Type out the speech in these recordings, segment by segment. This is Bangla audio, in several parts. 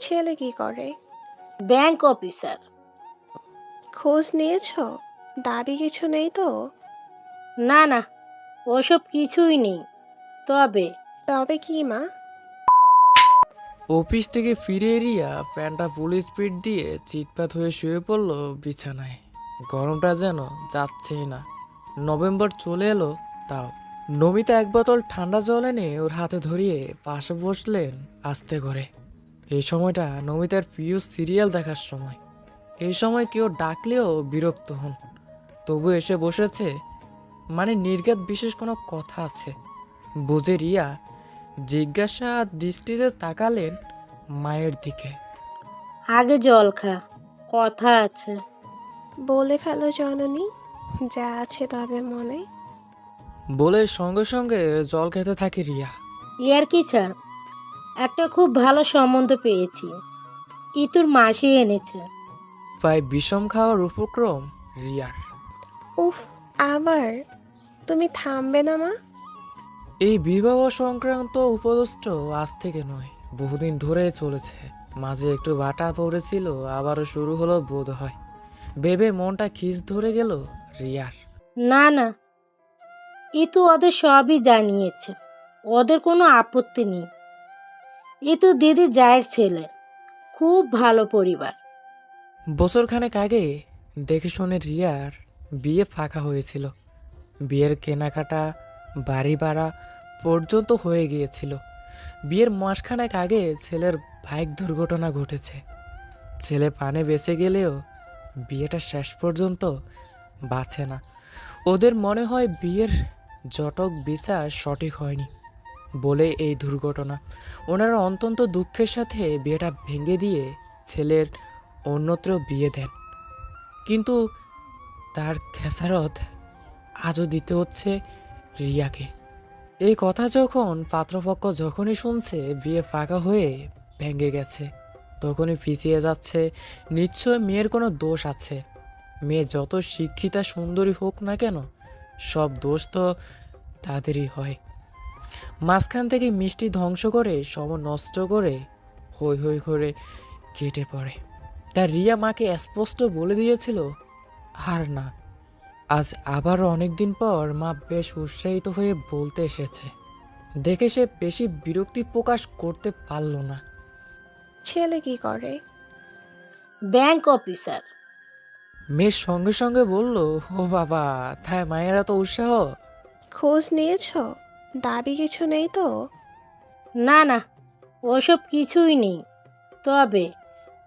ছেলে কি করে? Bank officer. খোঁজ নিয়েছো? দাবি কিছু নেই তো? না না ওসব কিছুই নেই। তবে তবে কি মা? অফিস থেকে ফিরে রিয়া প্যান্টটা ফুল স্পিড দিয়ে চিৎপাত হয়ে শুয়ে পড়ল বিছানায়। গরমটা যেন যাচ্ছেই না। নভেম্বর চলে এলো তাও। নমিতা এক বোতল ঠান্ডা জল এনে ওর হাতে ধরিয়ে পাশে বসলেন আস্তে করে। এই সময়টা নমিতার প্রিয় সিরিয়াল দেখার সময়। এই সময় কেউ ডাকলেও বিরক্ত হন। তবু এসে বসেছে মানে নির্ঘাত বিশেষ কোনো কথা আছে। বুঝে রিয়া জিজ্ঞাসা দৃষ্টিতে তাকালেন মায়ের দিকে। আগে জল খা কথা আছে। বলে ফেলো জননী যা আছে তবে মনে। বলে সঙ্গে সঙ্গে জল খেতে থাকে রিয়া। ইয়ার কি ছাড়? একটা খুব ভালো সম্বন্ধ পেয়েছি। ইতুর মাসি এনেছে। ভাই বিষম খাওয়ার উপক্রম রিয়ার। উফ আবার? তুমি থামবে না মা? এই বিবাহ সংক্রান্ত উপদেষ্ট আজ থেকে নয় বহুদিন ধরে চলেছে। মাঝে একটু বাটা পড়েছিল আবারও শুরু হলো বোধ হয় ভেবে মনটা খিস ধরে গেল রিয়ার। না না ইতু ওদের সবই জানিয়েছে। ওদের কোনো আপত্তি নেই। ইতু দিদি জায়ের ছেলে। খুব ভালো পরিবার। বছরখানেক আগে দেখে শুনে রিয়ার বিয়ে ফাঁকা হয়েছিল। বিয়ের কেনাকাটা, বাড়ি ভাড়া পর্যন্ত হয়ে গিয়েছিল। বিয়ের মাসখানেক আগে ছেলের বাইক দুর্ঘটনা ঘটেছে। ছেলে পানে বেঁচে গেলেও বিয়েটা শেষ পর্যন্ত বাঁচে না। ওদের মনে হয় বিয়ের জটক বিচার সঠিক হয়নি। বলে এই দুর্ঘটনা। ওনারা অত্যন্ত দুঃখের সাথে বিয়েটা ভেঙে দিয়ে ছেলের অন্যত্র বিয়ে দেন। কিন্তু তার খেসারত আজও দিতে হচ্ছে রিয়াকে। এই কথা যখন পাত্রপক্ষ যখনই শুনছে বিয়ে ফাঁকা হয়ে ভেঙে গেছে, তখনই পিছিয়ে যাচ্ছে। নিশ্চয় মেয়ের কোনো দোষ আছে। মেয়ে যত শিক্ষিতা সুন্দরী হোক না কেন, সব দোষ তো তাদেরই হয়। মাঝখান থেকে মিষ্টি ধ্বংস করে সম নষ্ট করে হৈ হৈ করে কেটে পড়ে। তার রিয়া মাকে স্পষ্ট বলে দিয়েছিল আর না আজ আবারও অনেকদিন পর মা বেশ উৎসাহিত হয়ে বলতে এসেছে। দেখে সে বেশি বিরক্তি প্রকাশ করতে পারল না। ছেলে কি করে? Bank officer. মেয়ের সঙ্গে সঙ্গে বলল ও বাবা তাই মায়েরা তো উৎসাহ। খোঁজ নিয়েছো? দাবি কিছু নেই তো? না না ওসব কিছুই নেই। তবে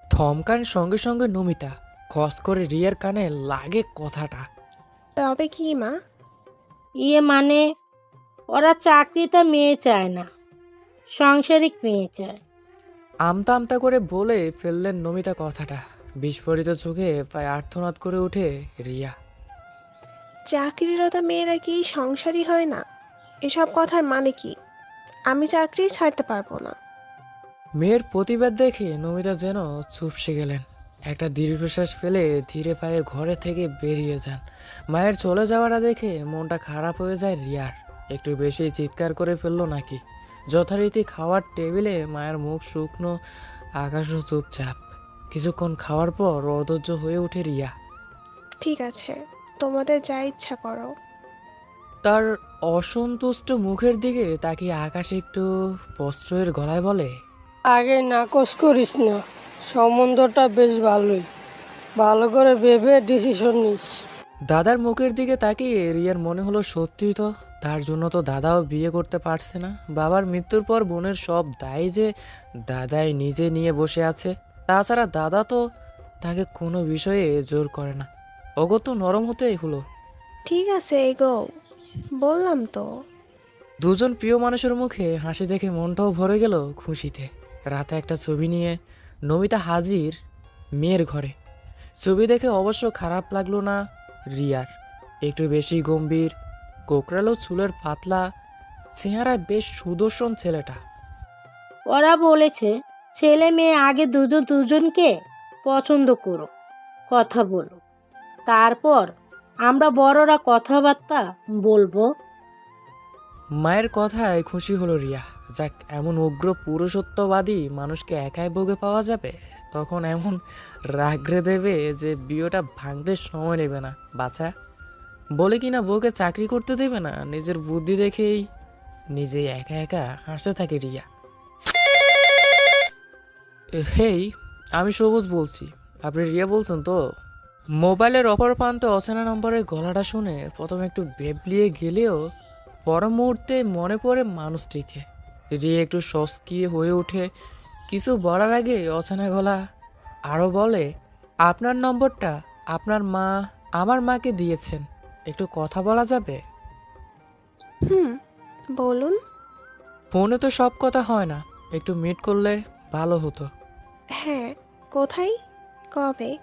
থমকান সঙ্গে সঙ্গে নমিতা খস করে রিয়ার কানে লাগে কথাটা। তবে কি মা? ইয়ে মানে ওরা চাকরিতে মেয়ে চায় না সাংসারিক মেয়ে চায়। আমতা আমতা করে বলে ফেললেন নমিতা কথাটা। বিস্ফোরিত চোখে প্রায় আর্থনাদ করে ওঠে রিয়া। চাকরিরত মেয়েরা কি সংসারী হয় না? এসব কথার মানে কি? আমি চাকরি ছাড়তে পারব না। মেয়ের প্রতিবাদ দেখে নমিতা যেন চুপসে গেলেন। একটা দীর্ঘশ্বাস ফেলে ধীরে পায়ে ঘরে থেকে বেরিয়ে যান। মায়ের চলে যাওয়াটা দেখে মনটা খারাপ হয়ে যায় রিয়ার। একটু বেশি চিৎকার করে ফেলল নাকি? যথারীতি খাওয়ার টেবিলে মায়ের মুখ শুকনো আকাশও চুপচাপ। কিছুক্ষণ খাওয়ার পর অধৈর্য হয়ে ওঠে রিয়া। ঠিক আছে তোমাদের যা ইচ্ছা করো। তার অসন্তুষ্ট মুখের দিকে তাকিয়ে আকাশ একটু প্রশ্রয়ের গলায় বলে আগে নাকচ করিস না সম্বন্ধটা বেশ ভালোই। ভালো করে ভেবে ডিসিশন নিস। দাদার মুখের দিকে তাকিয়ে রিয়ার মনে হলো সত্যি তো তার জন্য তো দাদাও বিয়ে করতে পারছে না। বাবার মৃত্যুর পর বোনের সব দায় যে দাদাই নিজে নিয়ে বসে আছে। তাছাড়া দাদা তো তাকে কোনো বিষয়ে জোর করে না। ওগো তো নরম হতেই হলো। ঠিক আছে এগো। বললাম তো। দুজন প্রিয় মানুষের মুখে হাসি দেখে মনটাও ভরে গেল খুশিতে। রাতে একটা ছবি নিয়ে নমিতা হাজির মেয়ের ঘরে। ছবি দেখে অবশ্য খারাপ লাগল না রিয়ার। একটু বেশি গম্ভীর কোকরালো চুলের পাতলা চেহারায় বেশ সুদর্শন ছেলেটা। ওরা বলেছে ছেলে মেয়ে আগে দুজন দুজনকে পছন্দ করো কথা বলো তারপর আমরা বড়রা কথাবার্তা বলব। মায়ের কথায় খুশি হলো রিয়া। যাক, এমন উগ্র পুরুষত্ববাদী মানুষকে একাই ভোগে পাওয়া যাবে? তখন এমন রাগড়ে দেবে যে বিয়েটা ভাঙতে সময় নেবে না। বাছা, বলে কি না বউকে চাকরি করতে দেবে না, নিজের বুদ্ধি দেখেই নিজে একা একা হাসতে থাকে রিয়া। হেই, আমি সবুজ বলছি। আপনি রিয়া বলছেন তো? মোবাইলের অপর প্রান্তে অচেনা নম্বরের গলাটা শুনে প্রথমে একটু বেবলিয়ে গেলেও পর মুহূর্তে মনে পড়ে মানুষটিকে। রিয়া একটু সস্কিয়ে হয়ে ওঠে। কিছু বলার আগে অচেনা গলা আরও বলে আপনার নম্বরটা আপনার মা আমার মাকে দিয়েছেন। একটু কথা বলা যাবে? হুম বলুন। ফোনে তো সব কথা হয় না। একটু মিট করলে ভালো হতো। হ্যাঁ কোথায়? কবে?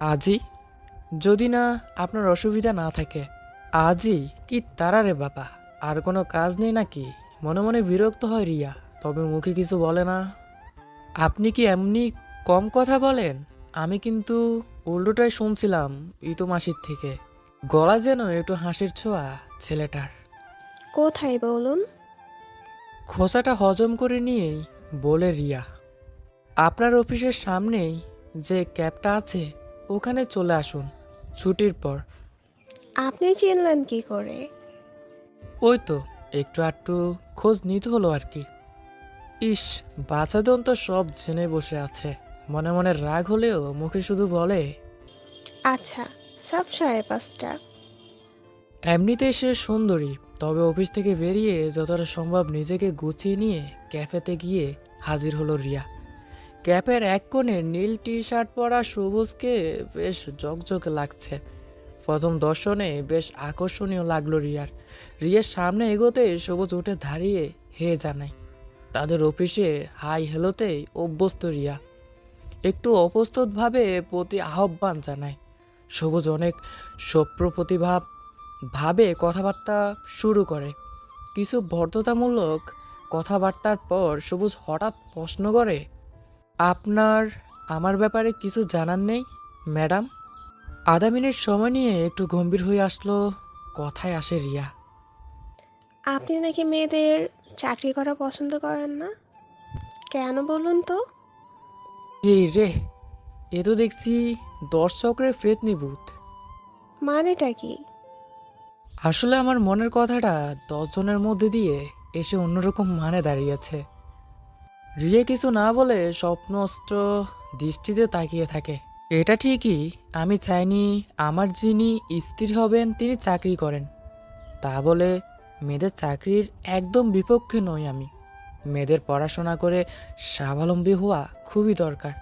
আজই? যদি না আপনার অসুবিধা না থাকে আজই? কি তারা রে বাবা? আর কোনো কাজ নেই নাকি? মনে মনে বিরক্ত হয় রিয়া তবে মুখে কিছু বলে না। আপনি কি এমনি কম কথা বলেন? আমি কিন্তু উল্টোটাই শুনছিলাম ইতো মাসির থেকে। গলা যেন একটু হাসির ছোঁয়া ছেলেটার। কোথায় বলুন? খোসাটা হজম করে নিয়েই বলে রিয়া আপনার অফিসের সামনেই যে ক্যাবটা আছে ওখানে চলে আসুন ছুটির পর। আপনি চিনলেন কি করে? ওই তো একটু আধটু খোঁজ নিতে হলো আর কি। ইস বাচ্চাদন তো সব জেনে বসে আছে। মনে মনে রাগ হলেও মুখে শুধু বলে আচ্ছা সব সাড়ে পাঁচটা। এমনিতেই সে সুন্দরী তবে অফিস থেকে বেরিয়ে যতটা সম্ভব নিজেকে গুছিয়ে নিয়ে ক্যাফেতে গিয়ে হাজির হলো রিয়া। ক্যাফের এক কোণে নীল টি শার্ট পরা সবুজকে বেশ জকজকে লাগছে। প্রথম দর্শনে বেশ আকর্ষণীয় লাগল রিয়ার। রিয়ার সামনে এগোতে সবুজ উঠে দাঁড়িয়ে হে জানায়। তাদের অফিসে হাই হেলোতে অভ্যস্ত রিয়া। একটু অপ্রস্তুতভাবে প্রতি আহ্বান জানায়। সবুজ অনেক সপ্রপ্রতিভাব ভাবে কথাবার্তা শুরু করে। কিছু বর্ধতামূলক কথাবার্তার পর সবুজ হঠাৎ প্রশ্ন করে আপনার আমার ব্যাপারে কিছু জানার নেই ম্যাডাম? আধা মিনিট সময় নিয়ে একটু গম্ভীর হয়ে আসলো কথায় আসে রিয়া। আপনি নাকি মেয়েদের চাকরি করা পছন্দ করেন না? কেন বলুন তো? এই রে এ তো দেখছি দর্শকরে ফেত নিবুত। মানেটা কি? আসলে আমার মনের কথাটা দশজনের মধ্যে দিয়ে এসে অন্যরকম মানে দাঁড়িয়েছে। রিয়া কিছু না বলে স্বপ্নষ্ট দৃষ্টিতে তাকিয়ে থাকে। এটা ঠিকই আমি চাইনি আমার যিনি স্ত্রী হবেন তিনি চাকরি করেন। তা বলে মেয়েদের চাকরির একদম বিপক্ষে নই আমি। মেয়েদের পড়াশোনা করে স্বাবলম্বী হওয়া খুবই দরকার।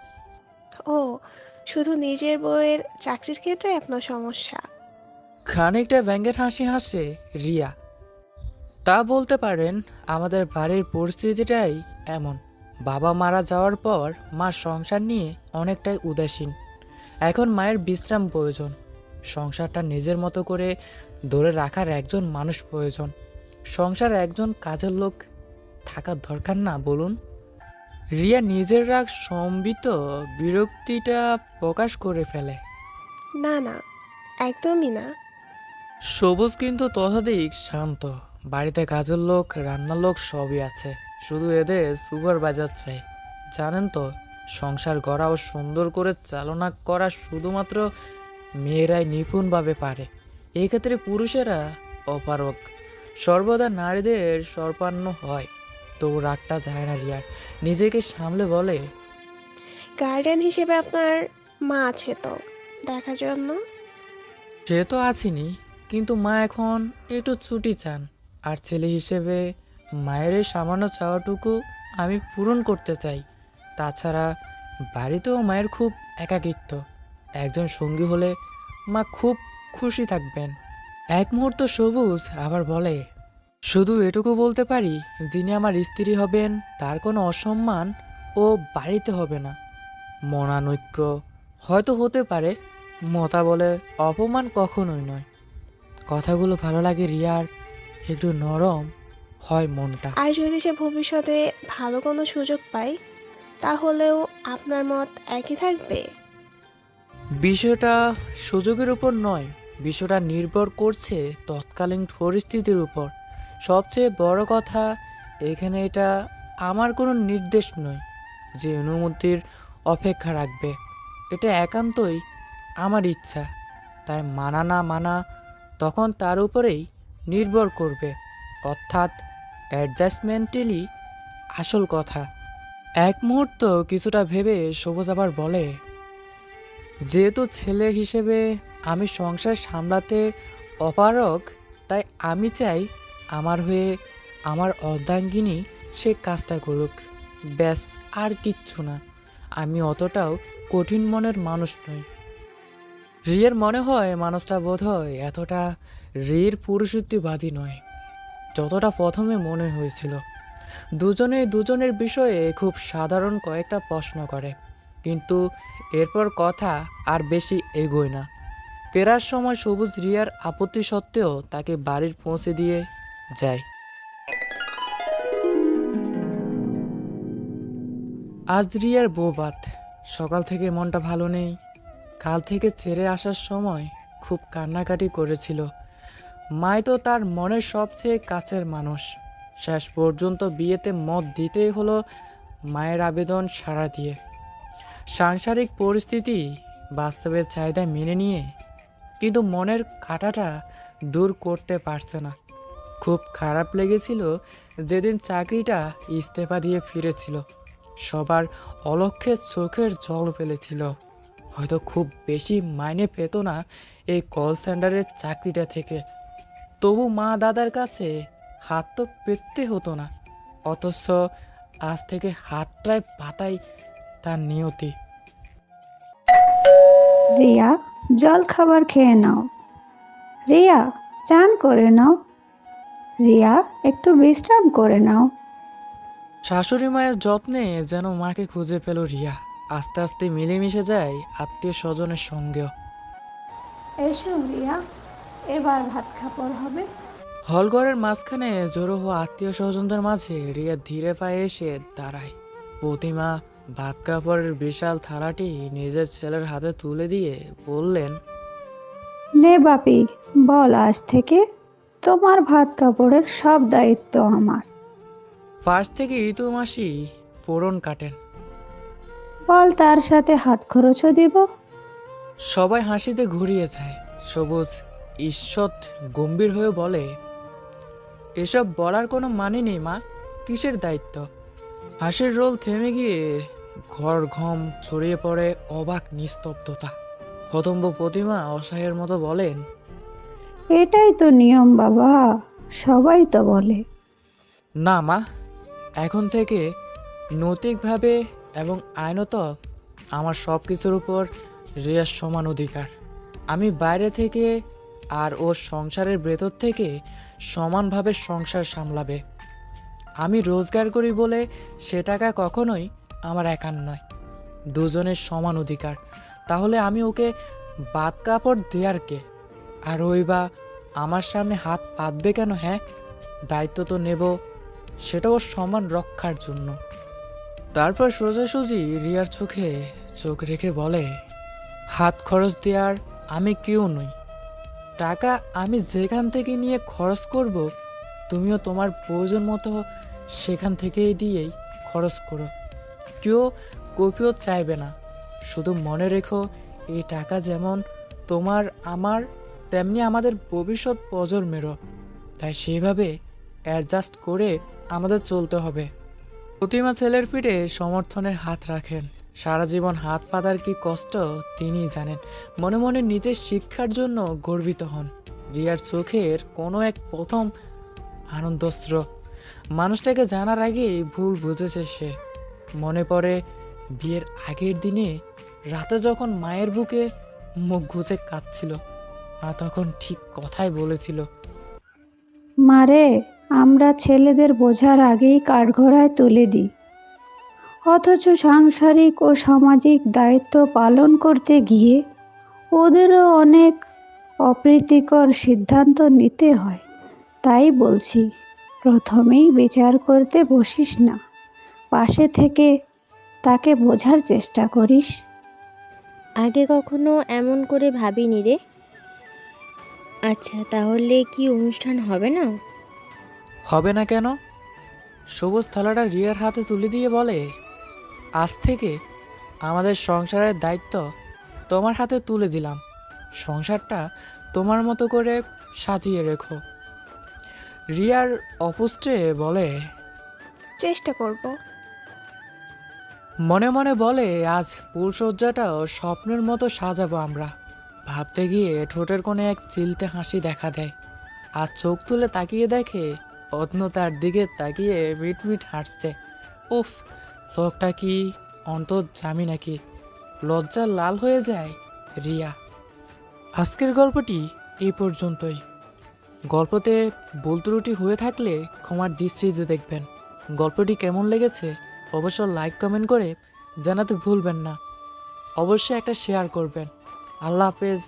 ও শুধু নিজের বইয়ের চাকরির ক্ষেত্রে আপনার সমস্যা? খানিকটা ব্যঙ্গের হাসি হাসে রিয়া। তা বলতে পারেন আমাদের বাড়ির পরিস্থিতিটাই এমন। বাবা মারা যাওয়ার পর মা সংসার নিয়ে অনেকটাই উদাসীন। এখন মায়ের বিশ্রাম প্রয়োজন। সংসারটা নিজের মতো করে ধরে রাখার একজন মানুষ প্রয়োজন। সংসার একজন কাজের লোক থাকার দরকার না বলুন? রিয়া নিজের রাগ সম্বিত বিরক্তিটা প্রকাশ করে ফেলে। না না একদমই না। সবুজ কিন্তু তথাধিক শান্ত। বাড়িতে কাজের লোক রান্নার লোক সবই আছে। শুধু এদের সুপারভাইজার চাই জানেন তো সংসার গড়া ও সুন্দর করে চালনা করা শুধুমাত্র মেয়েরাই নিপুণভাবে পারে। এই ক্ষেত্রে পুরুষেরা অপারক সর্বদা নারীদের সর্বান্ন হয়। তবু রাগটা যায় না রিয়ার। নিজেকে সামলে বলে গার্ডিয়ান হিসেবে আপনার মা আছে তো দেখার জন্য? সে তো আছিনি কিন্তু মা এখন একটু ছুটি চান। আর ছেলে হিসেবে মায়ের এই সামান্য চাওয়াটুকু আমি পূরণ করতে চাই। তাছাড়া বাড়িতেও মায়ের খুব একাকিত্ব। একজন সঙ্গী হলে মা খুব খুশি থাকবেন। এক মুহূর্ত সবুজ আবার বলে, শুধু এটুকু বলতে পারি, যিনি আমার স্ত্রী হবেন, তার কোনো অসম্মান ও বাড়িতে হবে না। মনানৈক্য, হয়তো হতে পারে, মতা বলে অপমান কখনোই নয়। কথাগুলো ভালো লাগে রিয়ার, একটু নরম হয় মনটা। আর যদি সে ভবিষ্যতে ভালো কোনো সুযোগ পায় তাহলেও আপনার মত একই থাকবে? বিষয়টা সুযোগের উপর নয় বিষয়টা নির্ভর করছে তৎকালীন পরিস্থিতির উপর। সবচেয়ে বড় কথা এখানে এটা আমার কোনো নির্দেশ নয় যে অনুমতির অপেক্ষা রাখবে। এটা একান্তই আমার ইচ্ছা তাই মানা না মানা তখন তার উপরেই নির্ভর করবে। অর্থাৎ অ্যাডজাস্টমেন্টেরই আসল কথা। এক মুহূর্ত কিছুটা ভেবে সবুজ আবার বলে, যেহেতু ছেলে হিসেবে আমি সংসার সামলাতে অপারক তাই আমি চাই আমার হয়ে আমার অর্ধাঙ্গিনী সে কাজটা করুক। ব্যাস, আর কিচ্ছু না। আমি অতটাও কঠিন মনের মানুষ নই। রিয়ের মনে হয়, মানুষটা বোধ হয় এতটা রিয়ের পুরুষত্ববাদী নয়। যতটা প্রথমে মনে হয়েছিল। দুজনে দুজনের বিষয়ে খুব সাধারণ কয়েকটা প্রশ্ন করে। কিন্তু এরপর কথা আর বেশি এগোয় না। ফেরার সময় সবুজ রিয়ার আপত্তি সত্ত্বেও তাকে বাড়ির পৌঁছে দিয়ে যায়। আজ রিয়ার বৌবাত সকাল থেকে মনটা ভালো নেই। কাল থেকে ছেড়ে আসার সময় খুব কান্নাকাটি করেছিল। মাই তো তার মনের সবচেয়ে কাছের মানুষ। শেষ পর্যন্ত বিয়েতে মত দিতেই হলো মায়ের আবেদন সাড়া দিয়ে। সাংসারিক পরিস্থিতি বাস্তবের চাহিদা মেনে নিয়ে কিন্তু মনের কাটাটা দূর করতে পারছে না। খুব খারাপ লেগেছিল যেদিন চাকরিটা ইস্তফা দিয়ে ফিরেছিল। সবার অলক্ষে চোখের জল ফেলেছিল। হয়তো খুব বেশি মাইনে পেত না এই কল সেন্টারের চাকরিটা থেকে। তবু মা দাদার কাছে হাত তো পেতে হতো না অথচ আজ থেকে হাতটায় পাতাই তার নিয়তি। রিয়া জল খাবার খেয়ে নাও। রিয়া চান করে নাও। রিয়া একটু বিশ্রাম করে নাও। শাশুড়ি মায়ের যত্নে যেন মাকে খুঁজে পেল রিয়া। আস্তে আস্তে মিলেমিশে যায় আত্মীয় স্বজনের সঙ্গেও। এসো রিয়া এবার ভাত খাপড় হবে। হলঘরের মাঝখানে জড়ো হওয়া আত্মীয় স্বজনদের মাঝে রিয়া ধীরে পায়ে এসে দাঁড়ায়। প্রতিমা ভাত কাপড়ের বিশাল থালাটি নিজের ছেলের হাতে তুলে দিয়ে বললেন নে বাপি বল আজ থেকে তোমার ভাত কাপড়ের সব দায়িত্ব আমার। পাশ থেকে ইতু মাসি পোড়ন কাটেন। বল তার সাথে হাত খরচও দিব। সবাই হাসিতে ঘুরিয়ে যায় সবুজ ঈশ্বর গম্ভীর হয়ে বলে এসব বলার কোনো মানে নেই মা। কিসের দায়িত্ব? হাসির রোল থেমে গিয়ে ঘর ঘম ছড়িয়ে পড়ে অবাক নিস্তব্ধতা। হতম্ব প্রতিমা অসহায়ের মতো বলেন এটাই তো নিয়ম বাবা। সবাই তো বলে। না মা। এখন থেকে নৈতিকভাবে এবং আইনত আমার সব কিছুর উপর রিয়ার সমান অধিকার। আমি বাইরে থেকে আর ওর সংসারের ভেতর থেকে সমানভাবে সংসার সামলাবে। আমি রোজগার করি বলে সে টাকা কখনোই আমার একার নয়। দুজনের সমান অধিকার। তাহলে আমি ওকে বাদ কাপড় দেওয়ার কে? আর ওই বা আমার সামনে হাত পাতবে কেন হ্যাঁ? দায়িত্ব তো নেব, সেটা ওর সম্মান রক্ষার জন্য। তারপর সোজাসুজি রিয়ার চোখে চোখ রেখে বলে, হাত খরচ দেওয়ার আমি কেউ নই। টাকা আমি যেখান থেকে নিয়ে খরচ করব, তুমিও তোমার প্রয়োজন মতো সেখান থেকেই দিয়েই খরচ করো। কেউ কপিও চাইবে না। শুধু মনে রেখো, এই টাকা যেমন তোমার, আমার, তেমনি আমাদের ভবিষ্যৎ প্রজন্মেরও। তাই সেইভাবে অ্যাডজাস্ট করে আমাদের চলতে হবে। প্রতিমা ছেলের পিঠে সমর্থনের হাত রাখেন। সারা জীবন হাত পাতার কি কষ্ট, তিনিই জানেন। মনে মনে নিজের শিক্ষার জন্য গর্বিত হন। রিয়ার চোখের কোনো এক প্রথম আনন্দস্ত্র মানুষটাকে জানার আগেই ভুল বুঝেছে সে। মনে পড়ে বিয়ের আগের দিনে রাতে যখন মায়ের বুকে মুখ ঘুষে কাঁদছিল। মা তখন ঠিক কথাই বলেছিল। মারে আমরা ছেলেদের বোঝার আগেই কাঠঘোড়ায় তুলে দিই। অথচ সাংসারিক ও সামাজিক দায়িত্ব পালন করতে গিয়ে ওদেরও অনেক অপ্রীতিকর সিদ্ধান্ত নিতে হয়। তাই বলছি, প্রথমেই বিচার করতে বসিস না। পাশে থেকে তাকে বোঝার চেষ্টা করিস। আগে কখনো এমন করে ভাবিনি রে। আচ্ছা তাহলে কি অনুষ্ঠান হবে না? হবে না কেন? সবুজ থালাটা রিয়ার হাতে তুলে দিয়ে বলে আজ থেকে আমাদের সংসারের দায়িত্ব তোমার হাতে তুলে দিলাম। সংসারটা তোমার মতো করে সাজিয়ে রেখো। রিয়ার অপুষ্টে বলে চেষ্টা করব। মনে মনে বলে আজ ফুলসজ্জাটাও স্বপ্নের মতো সাজাবো আমরা। ভাবতে গিয়ে ঠোঁটের কোণে এক চিলতে হাসি দেখা দেয়। আর চোখ তুলে তাকিয়ে দেখে অত্ন তার দিকে তাকিয়ে মিট মিট হাসছে। উফ, লোকটা কি অন্তর জামি নাকি? লজ্জা লাল হয়ে যায়, রিয়া। আজকের গল্পটি এই পর্যন্তই। গল্পতে ভুল ত্রুটি হয়ে থাকলে ক্ষমার দৃষ্টিতে দেখবেন। গল্পটি কেমন লেগেছে অবশ্য লাইক, কমেন্ট করে জানাতে ভুলবেন না। অবশ্যই একটা শেয়ার করবেন। আল্লাহ হাফেজ।